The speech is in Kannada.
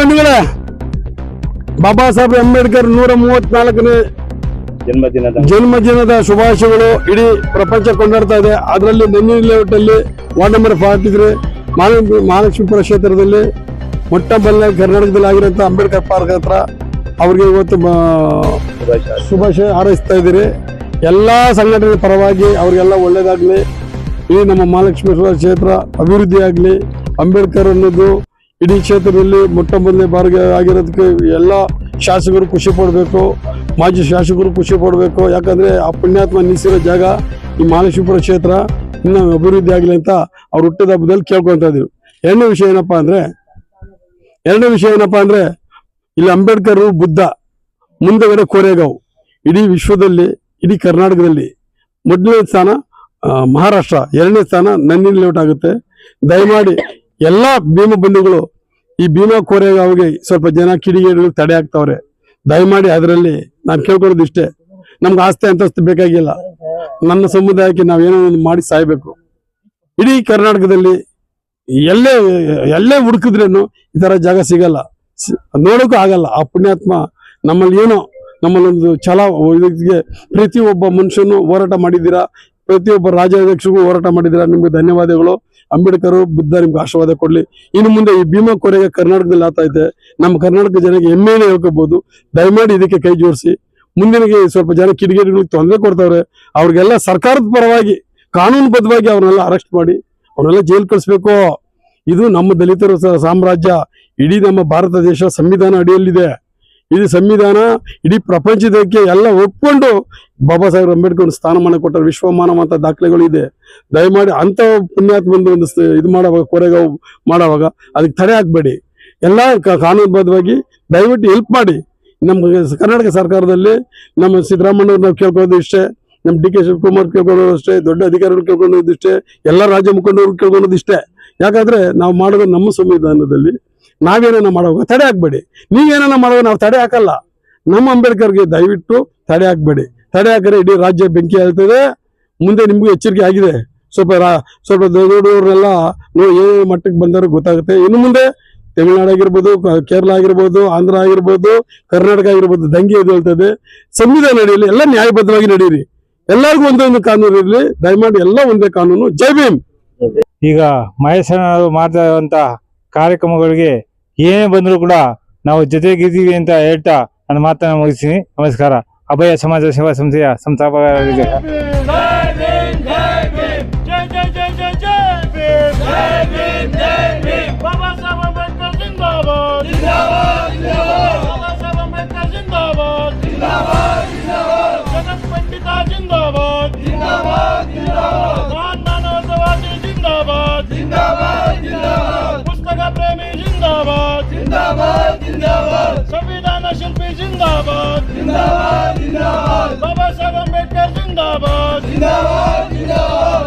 ಬಂಧುಗಳೇ ಬಾಬಾ ಸಾಹೇಬ್ ಅಂಬೇಡ್ಕರ್ ನೂರ ಮೂವತ್ನಾಲ್ಕನೇ ಜನ್ಮದಿನದ ಜನ್ಮದಿನದ ಶುಭಾಶಯಗಳು ಇಡೀ ಪ್ರಪಂಚ ಕೊಂಡಾಡ್ತಾ ಇದೆ. ಅದರಲ್ಲಿ ನೆನ್ನಿ ಲೇಔಟ್ ಅಲ್ಲಿ ward number forty three Mahalakshmipura ಕ್ಷೇತ್ರದಲ್ಲಿ ಮೊಟ್ಟ ಮೊದಲ ಕರ್ನಾಟಕದಲ್ಲಿ ಆಗಿರೋಂಥ ಅಂಬೇಡ್ಕರ್ ಪಾರ್ಕ್ ಹತ್ರ ಅವ್ರಿಗೆ ಇವತ್ತು ಶುಭಾಶಯ ಹಾರೈಸ್ತಾ ಇದ್ದೀರಿ. ಎಲ್ಲ ಸಂಘಟನೆ ಪರವಾಗಿ ಅವ್ರಿಗೆಲ್ಲ ಒಳ್ಳೇದಾಗಲಿ. ಈ ನಮ್ಮ ಮಹಾಲಕ್ಷ್ಮೇಶ್ವರ ಕ್ಷೇತ್ರ ಅಭಿವೃದ್ಧಿ ಆಗಲಿ ಅಂಬೇಡ್ಕರ್ ಅನ್ನೋದು ಇಡೀ ಕ್ಷೇತ್ರದಲ್ಲಿ ಮೊಟ್ಟ ಮೊದಲನೇ ಬಾರಿಗೆ ಆಗಿರೋದಕ್ಕೆ ಎಲ್ಲ ಶಾಸಕರು ಖುಷಿ ಪಡಬೇಕು, ಮಾಜಿ ಶಾಸಕರು ಖುಷಿ ಪಡಬೇಕು. ಯಾಕಂದ್ರೆ ಆ ಪುಣ್ಯಾತ್ಮ ನಿಲ್ಲಿಸಿರೋ ಜಾಗ ಈ ಮಹಾಲಕ್ಷ್ಮೀಪುರ ಕ್ಷೇತ್ರ ಇನ್ನೂ ಅಭಿವೃದ್ಧಿ ಆಗಲಿ ಅಂತ ಅವ್ರು ಹುಟ್ಟಿದ ಹಬ್ಬದಲ್ಲಿ ಕೇಳ್ಕೊತಾ ಇದ್ರು. ಎರಡನೇ ವಿಷಯ ಏನಪ್ಪಾ ಅಂದ್ರೆ, ಎರಡನೇ ವಿಷಯ ಏನಪ್ಪಾ ಅಂದ್ರೆ, ಇಲ್ಲಿ ಅಂಬೇಡ್ಕರ್ ಬುದ್ಧ, ಮುಂದೆಗಡೆ ಕೋರೆಗಾವ್. ಇಡೀ ವಿಶ್ವದಲ್ಲಿ, ಇಡೀ ಕರ್ನಾಟಕದಲ್ಲಿ ಮೊದಲನೇ ಸ್ಥಾನ ಮಹಾರಾಷ್ಟ್ರ. ಎರಡನೇ ಸ್ಥಾನ ನನ್ನಿನ ಲೇಔಟ್ ಆಗುತ್ತೆ. ದಯಮಾಡಿ ಎಲ್ಲ ಭೀಮ ಬಂಧುಗಳು ಈ ಭೀಮಾ ಕೋರೆಗಾಂವ್ಗೆ ಸ್ವಲ್ಪ ಜನ ಕಿಡಿಗೇಡಿಗಳು ತಡೆ ಆಗ್ತಾವ್ರೆ ದಯಮಾಡಿ ಅದರಲ್ಲಿ ನಾನು ಕೇಳ್ಕೊಳ್ಳೋದು ಇಷ್ಟೇ ನಮ್ಗೆ ಆಸ್ತಿ ಅಂತಸ್ತು ಬೇಕಾಗಿಲ್ಲ. ನನ್ನ ಸಮುದಾಯಕ್ಕೆ ನಾವೇನೋ ಒಂದು ಮಾಡಿ ಸಾಯ್ಬೇಕು. ಇಡೀ ಕರ್ನಾಟಕದಲ್ಲಿ ಎಲ್ಲೇ ಎಲ್ಲೇ ಹುಡುಕಿದ್ರೇನು ಈ ಥರ ಜಾಗ ಸಿಗಲ್ಲ. ನೋಡೋಕ್ಕೂ ಆಗಲ್ಲ. ಆ ಪುಣ್ಯಾತ್ಮ ನಮ್ಮಲ್ಲಿ ಏನೋ ನಮ್ಮಲ್ಲೊಂದು ಛಲ ಇದಕ್ಕೆ ಪ್ರತಿಯೊಬ್ಬ ಮನುಷ್ಯನು ಹೋರಾಟ ಮಾಡಿದ್ದೀರಾ? ಪ್ರತಿಯೊಬ್ಬ ರಾಜ್ಯಾಧ್ಯಕ್ಷರಿಗೂ ಹೋರಾಟ ಮಾಡಿದ್ದೀರಾ? ನಿಮಗೆ ಧನ್ಯವಾದಗಳು. ಅಂಬೇಡ್ಕರ್, ಬುದ್ಧ ನಿಮ್ಗೆ ಆಶೀರ್ವಾದ ಕೊಡಲಿ. ಇನ್ನು ಮುಂದೆ ಈ ಭೀಮಾ ಕೊರೆಗೆ ಕರ್ನಾಟಕದಲ್ಲಿ ಆಗ್ತಾ ಇದೆ ನಮ್ಮ ಕರ್ನಾಟಕ ಜನಕ್ಕೆ ಹೆಮ್ಮೆನೇ ಹೇಳ್ಕೋಬಹುದು ದಯಮಾಡಿ ಇದಕ್ಕೆ ಕೈ ಜೋಡಿಸಿ. ಮುಂದಿನಗೆ ಸ್ವಲ್ಪ ಜನ ಕಿಡಿಗೇಡಿಗಳಿಗೆ ತೊಂದರೆ ಕೊಡ್ತಾವ್ರೆ, ಅವ್ರಿಗೆಲ್ಲ ಸರ್ಕಾರದ ಪರವಾಗಿ, ಕಾನೂನುಬದ್ಧವಾಗಿ ಅವ್ರನ್ನೆಲ್ಲ ಅರೆಸ್ಟ್ ಮಾಡಿ, ಅವ್ರನ್ನೆಲ್ಲ ಜೈಲ್ ಕಳಿಸ್ಬೇಕು. ಇದು ನಮ್ಮ ದಲಿತರ ಸಾಮ್ರಾಜ್ಯ, ಇಡೀ ನಮ್ಮ ಭಾರತ ದೇಶ ಸಂವಿಧಾನ ಅಡಿಯಲ್ಲಿದೆ. ಇದು ಸಂವಿಧಾನ, ಇಡೀ ಪ್ರಪಂಚದಕ್ಕೆ ಎಲ್ಲ ಒಪ್ಕೊಂಡು ಬಾಬಾ ಸಾಹೇಬ್ ಅಂಬೇಡ್ಕರ್ ಸ್ಥಾನಮಾನ ಕೊಟ್ಟರು ವಿಶ್ವಮಾನವ ಅಂತ ದಾಖಲೆಗಳು ಇದೆ. ದಯಮಾಡಿ ಅಂತ ಪುಣ್ಯಾತ್ಮ ಬಂದು ಒಂದು ಇದು ಮಾಡುವಾಗ, ಕೊರೆಗಾವ್ ಮಾಡುವಾಗ ಅದಕ್ಕೆ ತಡೆ ಹಾಕ್ಬೇಡಿ. ಎಲ್ಲ ಕಾನೂನುಬದ್ಧವಾಗಿ ದಯವಿಟ್ಟು ಹೆಲ್ಪ್ ಮಾಡಿ. ನಮ್ಮ ಕರ್ನಾಟಕ ಸರ್ಕಾರದಲ್ಲಿ ನಮ್ಮ ಸಿದ್ದರಾಮಯ್ಯ ನಾವು ಕೇಳ್ಕೊಳ್ಳೋದು ಇಷ್ಟೇ, ನಮ್ಮ ಡಿ ಕೆ ಶಿವಕುಮಾರ್ ಕೇಳ್ಕೊಳ್ಳೋದು ಅಷ್ಟೇ ದೊಡ್ಡ ಅಧಿಕಾರಿಗಳು ಕೇಳ್ಕೊಳ್ಳೋದು ಇಷ್ಟೇ, ಎಲ್ಲ ರಾಜ್ಯ ಮುಖಂಡರು ಕೇಳ್ಕೊಳ್ಳೋದು ಇಷ್ಟೇ. ಯಾಕಂದರೆ ನಾವು ಮಾಡೋದು ನಮ್ಮ ಸಂವಿಧಾನದಲ್ಲಿ ನಾವೇನ ಮಾಡುವಾಗ ತಡೆ ಹಾಕ್ಬೇಡಿ. ನೀವೇನನ್ನ ಮಾಡೋ ನಾವು ತಡೆ ಹಾಕಲ್ಲ. ನಮ್ಮ ಅಂಬೇಡ್ಕರ್ಗೆ ದಯವಿಟ್ಟು ತಡೆ ಹಾಕ್ಬೇಡಿ. ತಡೆ ಹಾಕಿದ್ರೆ ಇಡೀ ರಾಜ್ಯ ಬೆಂಕಿ ಆಗ್ತದೆ ಮುಂದೆ ನಿಮಗೂ ಎಚ್ಚರಿಕೆ ಆಗಿದೆ. ಸ್ವಲ್ಪ ರಾ, ಸ್ವಲ್ಪ ದೊಡ್ಡ ದೊಡ್ಡವ್ರನ್ನೆಲ್ಲ ನೋಡಿ ಏನೇ ಮಟ್ಟಕ್ಕೆ ಬಂದಾರೋ ಗೊತ್ತಾಗುತ್ತೆ. ಇನ್ನು ಮುಂದೆ ತಮಿಳ್ನಾಡು ಆಗಿರ್ಬೋದು ಕೇರಳ ಆಗಿರ್ಬೋದು, ಆಂಧ್ರ ಆಗಿರ್ಬೋದು, ಕರ್ನಾಟಕ ಆಗಿರ್ಬೋದು, ದಂಗೆ ಹೇಳ್ತದೆ. ಸಂವಿಧಾನ ನಡೆಯಲಿ, ಎಲ್ಲ ನ್ಯಾಯಬದ್ಧವಾಗಿ ನಡೀರಿ ಎಲ್ಲರಿಗೂ ಒಂದೊಂದು ಕಾನೂನು ಇರಲಿ. ದಯಮಾಡಿ ಎಲ್ಲ ಒಂದೇ ಕಾನೂನು. ಜೈ ಭೀಮ್. ಈಗ ಮಹೇಶ್ವರ ಮಾಡ್ತಾ ಇರುವಂತಹ ಕಾರ್ಯಕ್ರಮಗಳಿಗೆ ಏನೇ ಬಂದರೂ ಕೂಡ ನಾವು ಜೊತೆಗಿದ್ದೀವಿ ಅಂತ ಹೇಳ್ತಾ ನನ್ನ ಮಾತನ್ನ ಮುಗಿಸ್ತೀನಿ ನಮಸ್ಕಾರ ಅಭಯ ಸಮಾಜ ಸೇವಾ ಸಂಸ್ಥೆಯ ಸಂಸ್ಥಾಪಕರಿಗೆ जय जय जय जय ಜಿಂದಾಬಾದ್ ಜಿಂದಾಬಾದ್ ಸಂವಿಧಾನ ಶಿಲ್ಪಿ ಜಿಂದಾಬಾದ್ ಜಿಂದಾಬಾದ್ ಜಿಂದಾಬಾದ್ ಬಾಬಾ ಸಾಹೇಬ್ ಅಂಬೇಡ್ಕರ್ ಜಿಂದಾಬಾದ್ ಜಿಂದಾಬಾದ್ ಜಿಂದಾಬಾದ್